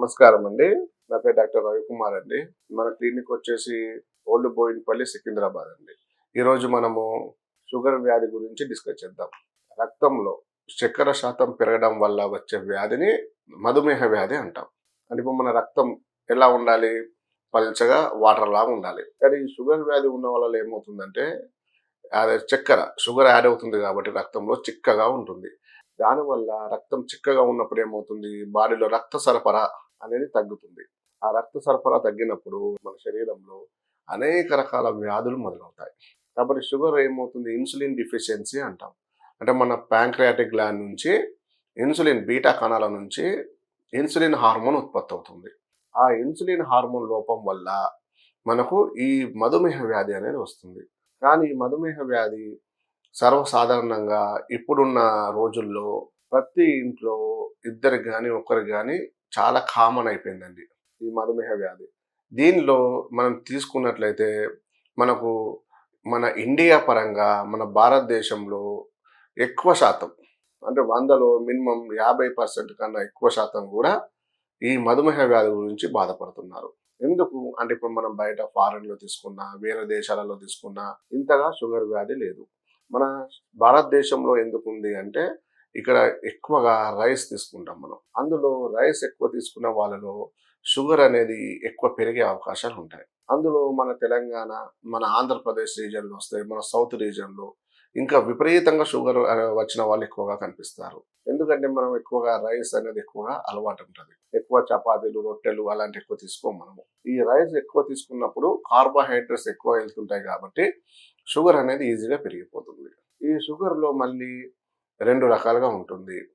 నమస్కారం అండి. నా పేరు డాక్టర్ రవికుమార్ అండి. మన క్లినిక్ వచ్చేసి ఓల్డ్ బోయిన్పల్లి సికింద్రాబాద్ అండి. ఈరోజు మనము షుగర్ వ్యాధి గురించి డిస్కస్ చేద్దాం. రక్తంలో చక్కెర శాతం పెరగడం వల్ల వచ్చే వ్యాధిని మధుమేహ వ్యాధి అంటాం. అంటే ఇప్పుడు మన రక్తం ఎలా ఉండాలి? పల్చగా వాటర్ లాగా ఉండాలి. కానీ ఈ షుగర్ వ్యాధి ఉన్న వల్ల ఏమవుతుందంటే అదే చక్కెర షుగర్ యాడ్ అవుతుంది కాబట్టి రక్తంలో చిక్కగా ఉంటుంది. దానివల్ల రక్తం చిక్కగా ఉన్నప్పుడు ఏమవుతుంది? బాడీలో రక్త సరఫరా అనేది తగ్గుతుంది. ఆ రక్త సరఫరా తగ్గినప్పుడు మన శరీరంలో అనేక రకాల వ్యాధులు మొదలవుతాయి. కాబట్టి షుగర్ ఏమవుతుంది? ఇన్సులిన్ డిఫిషియన్సీ అంటాం. అంటే మన ప్యాంక్రియాటిక్ గ్లాండ్ నుంచి ఇన్సులిన్ బీటా కణాల నుంచి ఇన్సులిన్ హార్మోన్ ఉత్పత్తి అవుతుంది. ఆ ఇన్సులిన్ హార్మోన్ లోపం వల్ల మనకు ఈ మధుమేహ వ్యాధి అనేది వస్తుంది. కానీ ఈ మధుమేహ వ్యాధి సర్వసాధారణంగా ఇప్పుడున్న రోజుల్లో ప్రతి ఇంట్లో ఇద్దరికి కానీ ఒక్కరికి కానీ చాలా కామన్ అయిపోయిందండి. ఈ మధుమేహ వ్యాధి. దీనిలో మనం తీసుకున్నట్లయితే మనకు మన ఇండియా పరంగా మన భారతదేశంలో ఎక్కువ శాతం అంటే వందలో మినిమం యాభై పర్సెంట్ కన్నా ఎక్కువ శాతం కూడా ఈ మధుమేహ వ్యాధి గురించి బాధపడుతున్నారు. ఎందుకు? అంటే ఇప్పుడు మనం బయట ఫారెన్లో తీసుకున్నా వేరే దేశాలలో తీసుకున్నా ఇంతగా షుగర్ వ్యాధి లేదు. మన భారతదేశంలో ఎందుకు ఉంది అంటే ఇక్కడ ఎక్కువగా రైస్ తీసుకుంటాం మనం. అందులో రైస్ ఎక్కువ తీసుకున్న వాళ్ళలో షుగర్ అనేది ఎక్కువ పెరిగే అవకాశాలు ఉంటాయి. అందులో మన తెలంగాణ మన ఆంధ్రప్రదేశ్ రీజియన్లో వస్తాయి మన సౌత్ రీజియన్లో ఇంకా విపరీతంగా షుగర్ వచ్చిన వాళ్ళు ఎక్కువగా కనిపిస్తారు. ఎందుకంటే మనం ఎక్కువగా రైస్ అనేది ఎక్కువగా అలవాటు ఉంటుంది. ఎక్కువ చపాతీలు రొట్టెలు అలాంటి ఎక్కువ తీసుకోం మనము. ఈ రైస్ ఎక్కువ తీసుకున్నప్పుడు కార్బోహైడ్రేట్స్ ఎక్కువ వెళ్తుంటాయి కాబట్టి షుగర్ అనేది ఈజీగా పెరిగిపోతుంది. ఈ షుగర్లో మళ్ళీ రెండు రకాలుగా ఉంటుంది.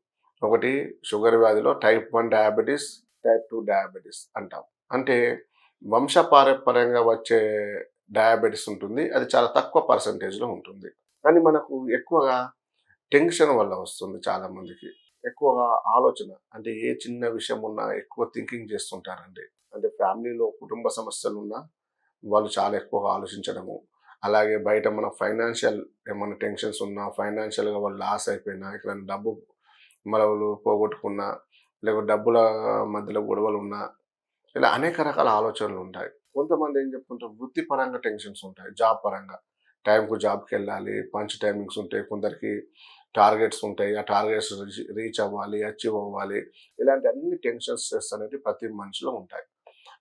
ఒకటి sugar వ్యాధిలో type one diabetes type two diabetes అంటాం. అంటే వంశపారంపర్యంగా వచ్చే డయాబెటీస్ ఉంటుంది. అది చాలా తక్కువ పర్సంటేజ్లో ఉంటుంది. కానీ మనకు ఎక్కువగా టెన్షన్ వల్ల వస్తుంది చాలామందికి ఎక్కువగా ఆలోచన అంటే ఏ చిన్న విషయం ఉన్నా ఎక్కువ థింకింగ్ చేస్తుంటారండి. అంటే ఫ్యామిలీలో కుటుంబ సమస్యలు ఉన్నా వాళ్ళు చాలా ఎక్కువగా ఆలోచించడము అలాగే బయట మన ఫైనాన్షియల్ ఏమైనా టెన్షన్స్ ఉన్నా ఫైనాన్షియల్గా వాళ్ళు లాస్ అయిపోయినా ఇక్కడ డబ్బు మరవలు పోగొట్టుకున్నా లేకపోతే డబ్బుల మధ్యలో గొడవలు ఉన్నా ఇలా అనేక రకాల ఆలోచనలు ఉంటాయి. కొంతమంది ఏం చెప్పుకుంటారు వృత్తిపరంగా టెన్షన్స్ ఉంటాయి. జాబ్ పరంగా. టైంకు జాబ్కి వెళ్ళాలి పంచ్ టైమింగ్స్ ఉంటాయి కొందరికి టార్గెట్స్ ఉంటాయి. ఆ టార్గెట్స్ రీచ్ అవ్వాలి అచీవ్ అవ్వాలి. ఇలాంటి అన్ని టెన్షన్ స్ట్రెస్ అనేది ప్రతి మనిషిలో ఉంటాయి.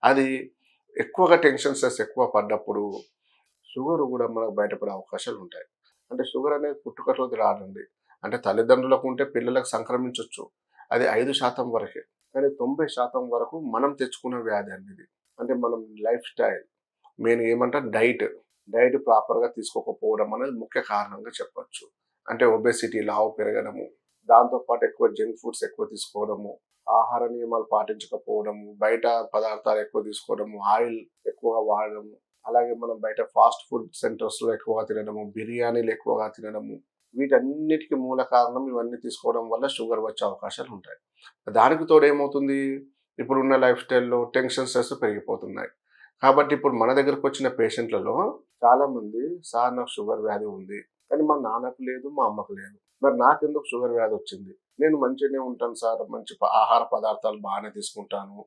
అది ఎక్కువగా టెన్షన్ స్ట్రెస్ ఎక్కువ పడ్డప్పుడు షుగర్ కూడా మనకు బయటపడే అవకాశాలు ఉంటాయి. అంటే షుగర్ అనేది పుట్టుకతోది రాదండి అంటే తల్లిదండ్రులకు ఉంటే పిల్లలకు సంక్రమించవచ్చు అది ఐదు శాతం వరకే. కానీ తొంభై శాతం వరకు మనం తెచ్చుకున్న వ్యాధి అనేది అంటే మనం లైఫ్ స్టైల్. మెయిన్ ఏమంటారు డైట్. డైట్ ప్రాపర్గా తీసుకోకపోవడం అనేది ముఖ్య కారణంగా చెప్పచ్చు. అంటే ఒబెసిటీ లావు పెరగడము. దాంతోపాటు ఎక్కువ జంక్ ఫుడ్స్ ఎక్కువ తీసుకోవడము. ఆహార నియమాలు పాటించకపోవడము. బయట పదార్థాలు ఎక్కువ తీసుకోవడము. ఆయిల్ ఎక్కువగా వాడడము. అలాగే మనం బయట ఫాస్ట్ ఫుడ్ సెంటర్స్లో ఎక్కువగా తినడము బిర్యానీలు ఎక్కువగా తినడము వీటన్నిటికీ మూల కారణం ఇవన్నీ తీసుకోవడం వల్ల షుగర్ వచ్చే అవకాశాలు ఉంటాయి. దానికి తోడు ఏమవుతుంది? ఇప్పుడున్న లైఫ్ స్టైల్లో టెన్షన్ స్ట్రెస్ పెరిగిపోతున్నాయి. కాబట్టి ఇప్పుడు మన దగ్గరకు వచ్చిన పేషెంట్లలో చాలామంది సార్ నాకు షుగర్ వ్యాధి ఉంది కానీ మా నాన్నకు లేదు మా అమ్మకు లేదు. మరి నాకెందుకు షుగర్ వ్యాధి వచ్చింది? నేను మంచిగానే ఉంటాను సార్ మంచి ఆహార పదార్థాలు బాగానే తీసుకుంటాను.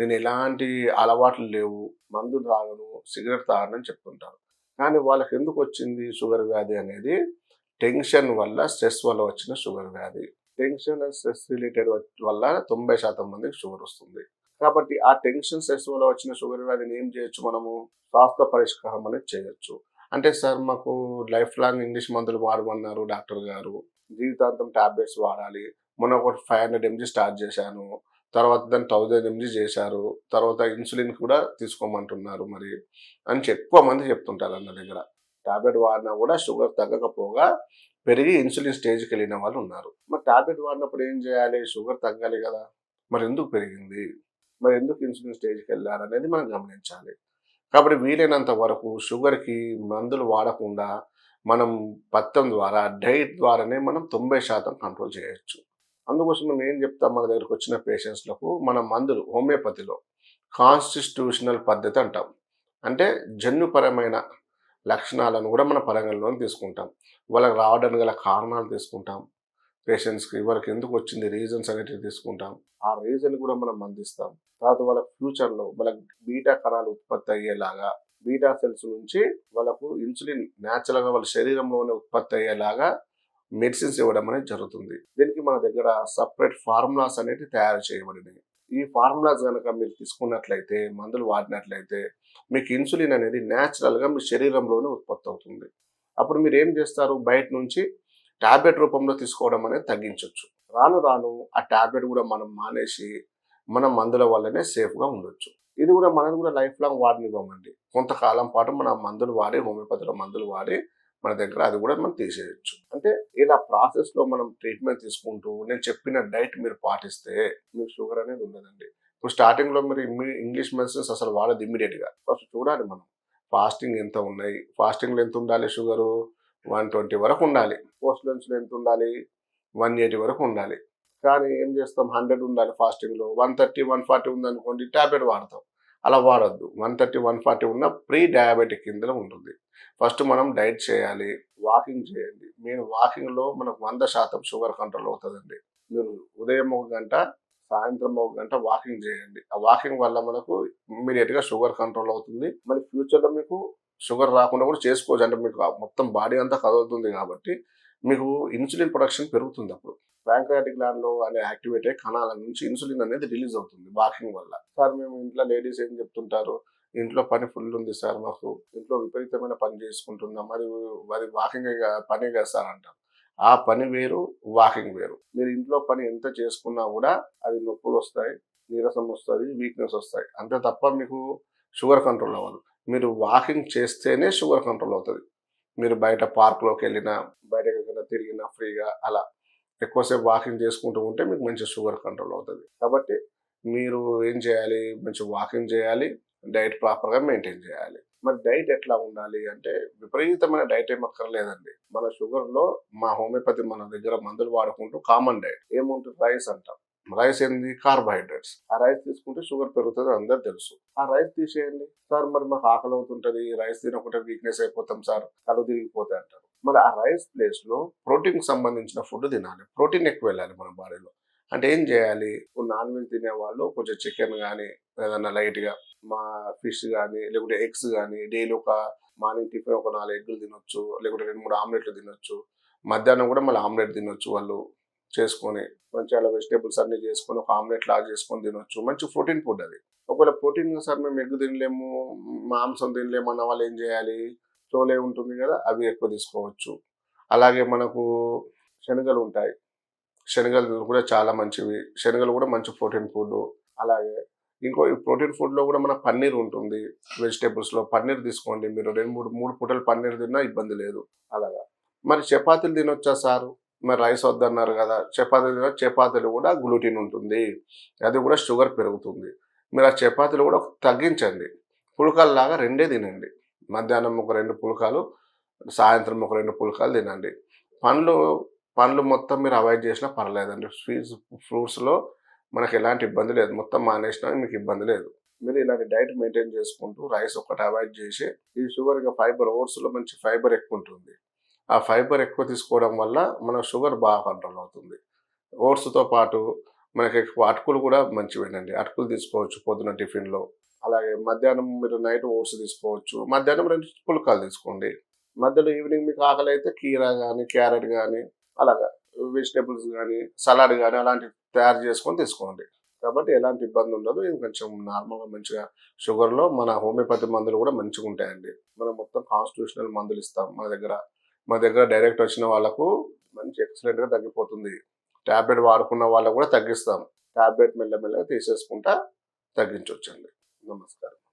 నేను ఎలాంటి అలవాట్లు లేవు మందు తాగను సిగరెట్ తాగనని చెప్తుంటారు కానీ వాళ్ళకి ఎందుకు వచ్చింది షుగర్ వ్యాధి అనేది? టెన్షన్ వల్ల స్ట్రెస్ వల్ల వచ్చిన షుగర్ వ్యాధి. టెన్షన్ అండ్ స్ట్రెస్ రిలేటెడ్ వల్ల తొంభై శాతం మందికి షుగర్ వస్తుంది. కాబట్టి ఆ టెన్షన్ స్ట్రెస్ వల్ల వచ్చిన షుగర్ వ్యాధిని ఏం చేయొచ్చు మనము? స్వాస్థ్య పరిష్కారం అనేది చేయొచ్చు. అంటే సార్ మాకు లైఫ్ లాంగ్ ఇంగ్లీష్ మందులు వాడమన్నారు డాక్టర్ గారు. జీవితాంతం టాబ్లెట్స్ వాడాలి. మొన్న ఒకటి ఫైవ్ హండ్రెడ్ ఎంజీ స్టార్ట్ చేశాను. తర్వాత దాన్ని థౌజండ్ ఎంజీ చేశారు. తర్వాత ఇన్సులిన్ కూడా తీసుకోమంటున్నారు మరి అని ఎక్కువ మంది చెప్తుంటారు అన్న దగ్గర. టాబ్లెట్ వాడినా కూడా షుగర్ తగ్గకపోగా పెరిగి ఇన్సులిన్ స్టేజ్కి వెళ్ళిన వాళ్ళు ఉన్నారు. మరి టాబ్లెట్ వాడినప్పుడు ఏం చేయాలి? షుగర్ తగ్గాలి కదా! మరి ఎందుకు పెరిగింది? మరి ఎందుకు ఇన్సులిన్ స్టేజ్కి వెళ్ళారు అనేది మనం గమనించాలి. కాబట్టి వీలైనంత వరకు షుగర్కి మందులు వాడకుండా మనం పత్తం ద్వారా డైట్ ద్వారానే మనం తొంభై శాతం కంట్రోల్ చేయొచ్చు. అందుకోసం మేము ఏం చెప్తాం మన దగ్గరకు వచ్చిన పేషెంట్స్లకు మన మందులు హోమియోపతిలో కాన్స్టిట్యూషనల్ పద్ధతి అంటాం. అంటే జన్యుపరమైన లక్షణాలను కూడా మన పరంగంలో తీసుకుంటాం. వాళ్ళకి రావడానికి గల కారణాలు తీసుకుంటాం. పేషెంట్స్కి వాళ్ళకి ఎందుకు వచ్చింది రీజన్స్ అనేటివి తీసుకుంటాం. ఆ రీజన్ కూడా మనం అందిస్తాం తర్వాత వాళ్ళ ఫ్యూచర్లో వాళ్ళకి బీటా కణాలు ఉత్పత్తి అయ్యేలాగా బీటా సెల్స్ నుంచి వాళ్ళకు ఇన్సులిన్ న్యాచురల్గా వాళ్ళ శరీరంలోనే ఉత్పత్తి అయ్యేలాగా మెడిసిన్స్ ఇవ్వడం అనేది జరుగుతుంది. దీనికి మన దగ్గర సపరేట్ ఫార్ములాస్ అనేవి తయారు చేయబడినాయి. ఈ ఫార్ములాస్ కనుక మీరు తీసుకున్నట్లయితే మందులు వాడినట్లయితే మీకు ఇన్సులిన్ అనేది న్యాచురల్గా మీ శరీరంలోనే ఉత్పత్తి అవుతుంది. అప్పుడు మీరు ఏం చేస్తారు? బయట నుంచి ట్యాబ్లెట్ రూపంలో తీసుకోవడం అనేది తగ్గించవచ్చు రాను రాను ఆ ట్యాబ్లెట్ కూడా మనం మానేసి మన మందుల వల్లనే సేఫ్గా ఉండొచ్చు. ఇది కూడా మనం కూడా లైఫ్ లాంగ్ వాడనివ్వమండి. కొంతకాలం పాటు మన మందులు వాడి హోమియోపతిలో మందులు వాడి మన దగ్గర అది కూడా మనం తీసేయచ్చు. అంటే ఇలా ప్రాసెస్లో మనం ట్రీట్మెంట్ తీసుకుంటూ నేను చెప్పిన డైట్ మీరు పాటిస్తే మీకు షుగర్ అనేది ఉండదండి. ఇప్పుడు స్టార్టింగ్లో మీరు ఇంగ్లీష్ మెడిసిన్స్ అసలు వాడదు ఇమ్మీడియట్గా ఫస్ట్ చూడాలి మనం. ఫాస్టింగ్ ఎంత ఉన్నాయి? ఫాస్టింగ్లో ఎంత ఉండాలి షుగరు వన్ ట్వంటీ వరకు ఉండాలి. పోస్ట్ లంచ్లో ఎంత ఉండాలి? వన్ ఎయిటీ వరకు ఉండాలి. కానీ ఏం చేస్తాం? హండ్రెడ్ ఉండాలి ఫాస్టింగ్లో వన్ థర్టీ వన్ ఫార్టీ ఉందనుకోండి ట్యాబ్లెట్ వాడతాం. అలా వాడద్దు వన్ థర్టీ వన్ ఫార్టీ ఉన్న ప్రీ డయాబెటిక్ కింద ఉంటుంది. ఫస్ట్ మనం డైట్ చేయాలి వాకింగ్ చేయండి. మీరు వాకింగ్లో మనకు వంద శాతం షుగర్ కంట్రోల్ అవుతుందండి. మీరు ఉదయం ఒక గంట సాయంత్రం ఒక గంట వాకింగ్ చేయండి. ఆ వాకింగ్ వల్ల మనకు ఇమ్మీడియట్గా షుగర్ కంట్రోల్ అవుతుంది. మరి ఫ్యూచర్లో మీకు షుగర్ రాకుండా కూడా చేసుకోవచ్చు. అంటే మీకు మొత్తం బాడీ అంతా కదులుతుంది కాబట్టి మీకు ఇన్సులిన్ ప్రొడక్షన్ పెరుగుతుంది అప్పుడు. ప్యాంక్రియాటిక్ గ్లాండ్లో అనే యాక్టివేట్ అయ్యే కణాల నుంచి ఇన్సులిన్ అనేది రిలీజ్ అవుతుంది వాకింగ్ వల్ల. సార్ మేము ఇంట్లో లేడీస్ ఏం చెప్తుంటారు? ఇంట్లో పని ఫుల్ ఉంది సార్ మాకు. ఇంట్లో విపరీతమైన పని చేసుకుంటున్నాం. మరి మరి వాకింగ్ పని కదా సార్ అంటాం ఆ పని వేరు వాకింగ్ వేరు. మీరు ఇంట్లో పని ఎంత చేసుకున్నా కూడా అది నొప్పులు వస్తాయి నీరసం వస్తుంది వీక్నెస్ వస్తాయి. అంతే తప్ప మీకు షుగర్ కంట్రోల్ అవ్వదు. మీరు వాకింగ్ చేస్తేనే షుగర్ కంట్రోల్ అవుతుంది. మీరు బయట పార్క్లోకి వెళ్ళినా బయట ఎక్కడికైనా తిరిగినా ఫ్రీగా అలా ఎక్కువసేపు వాకింగ్ చేసుకుంటూ ఉంటే మీకు మంచి షుగర్ కంట్రోల్ అవుతుంది. కాబట్టి మీరు ఏం చేయాలి? మంచి వాకింగ్ చేయాలి డైట్ ప్రాపర్గా మెయింటైన్ చేయాలి. మరి డైట్ ఎట్లా ఉండాలి అంటే విపరీతమైన డైట్ ఏం అక్కర్లేదండి. మన షుగర్లో మా హోమియోపతి మన దగ్గర మందులు వాడుకుంటూ కామన్ డైట్ ఏముంటుంది? రైస్ అంటాం. రైస్ ఏంది? కార్బోహైడ్రేట్స్. ఆ రైస్ తీసుకుంటే షుగర్ పెరుగుతుంది అందరు తెలుసు. ఆ రైస్ తీసేయండి. సార్ మరి మాకు ఆకలి అవుతుంటది రైస్ తినకుంటే వీక్నెస్ అయిపోతాం సార్ కళ్ళు తిరిగిపోతాయి అంటారు. మరి ఆ రైస్ ప్లేస్లో ప్రోటీన్ సంబంధించిన ఫుడ్ తినాలి. ప్రోటీన్ ఎక్కువ వెళ్ళాలి మన బాడీలో. అంటే ఏం చేయాలి? నాన్ వెజ్ తినే వాళ్ళు కొంచెం చికెన్ కానీ ఏదన్నా లైట్గా మా ఫిష్ కానీ లేకుంటే ఎగ్స్ కానీ డైలీ ఒక మార్నింగ్ టిఫిన్ ఒక నాలుగు ఎగ్గులు తినొచ్చు లేకుంటే రెండు మూడు ఆమ్లెట్లు తినొచ్చు మధ్యాహ్నం కూడా మళ్ళీ ఆమ్లెట్ తినొచ్చు వాళ్ళు. చేసుకొని మంచిగా అలా వెజిటేబుల్స్ అన్ని చేసుకొని ఒక ఆమ్లెట్ లాగా చేసుకొని తినొచ్చు. మంచి ప్రోటీన్ ఫుడ్ అది. ఒకవేళ ప్రోటీన్ సార్ మేము ఎగ్ తినలేము మాంసం తినలేము అన్న వాళ్ళు ఏం చేయాలి? చోలే ఉంటుంది కదా అవి ఎక్కువ తీసుకోవచ్చు. అలాగే మనకు శనగలు ఉంటాయి. శనగలు కూడా చాలా మంచివి. శనగలు కూడా మంచి ప్రోటీన్ ఫుడ్ అలాగే ఇంకో ఈ ప్రోటీన్ ఫుడ్లో కూడా మన పన్నీర్ ఉంటుంది. వెజిటేబుల్స్లో పన్నీర్ తీసుకోండి మీరు. రెండు మూడు మూడు పూటలు పన్నీర్ తిన్నా ఇబ్బంది లేదు. అలాగా. మరి చపాతీలు తినొచ్చా సారు? మరి రైస్ వద్దన్నారు కదా చపాతీలు చపాతీలు కూడా గ్లూటిన్ ఉంటుంది. అది కూడా షుగర్ పెరుగుతుంది. మీరు ఆ చపాతీలు కూడా తగ్గించండి. పులకాలలాగా రెండే తినండి. మధ్యాహ్నం ఒక రెండు పులకాలు సాయంత్రం ఒక రెండు పులకాలు తినండి. పండ్లు పండ్లు మొత్తం మీరు అవాయిడ్ చేసినా పర్లేదండి. స్వీట్స్ ఫ్రూట్స్లో మనకి ఎలాంటి ఇబ్బంది లేదు. మొత్తం మానేసినా మీకు ఇబ్బంది లేదు. మీరు ఇలాంటి డైట్ మెయింటైన్ చేసుకుంటూ రైస్ ఒకటి అవాయిడ్ చేసి ఈ షుగర్ ఇక ఫైబర్ ఓట్స్లో మంచి ఫైబర్ ఎక్కువ ఉంటుంది. ఆ ఫైబర్ ఎక్కువ తీసుకోవడం వల్ల మన షుగర్ బాగా కంట్రోల్ అవుతుంది. ఓట్స్తో పాటు మనకి ఎక్కువ అటుకులు కూడా మంచివేనండి. అటుకులు తీసుకోవచ్చు పొద్దున టిఫిన్లో. అలాగే మధ్యాహ్నం మీరు నైట్ ఓట్స్ తీసుకోవచ్చు. మధ్యాహ్నం రెండు పులకాలు తీసుకోండి. మధ్యలో ఈవినింగ్ మీకు ఆకలి అయితే కీరా కానీ క్యారెట్ కానీ అలాగా వెజిటేబుల్స్ కానీ సలాడ్ కానీ అలాంటివి తయారు చేసుకొని తీసుకోండి. కాబట్టి ఎలాంటి ఇబ్బంది ఉండదు. ఇది కొంచెం నార్మల్గా మంచిగా షుగర్లో మన హోమియోపతి మందులు కూడా మంచిగా ఉంటాయండి మనం మొత్తం కాన్స్టిట్యూషనల్ మందులు ఇస్తాం మన దగ్గర. మా దగ్గర డైరెక్ట్ వచ్చిన వాళ్ళకు మంచి ఎక్సలెంట్గా తగ్గిపోతుంది. ట్యాబ్లెట్ వాడుకున్న వాళ్ళకు కూడా తగ్గిస్తాం. ట్యాబ్లెట్ మెల్లమెల్లగా తీసేసుకుంటా తగ్గించవచ్చండి నమస్కారం.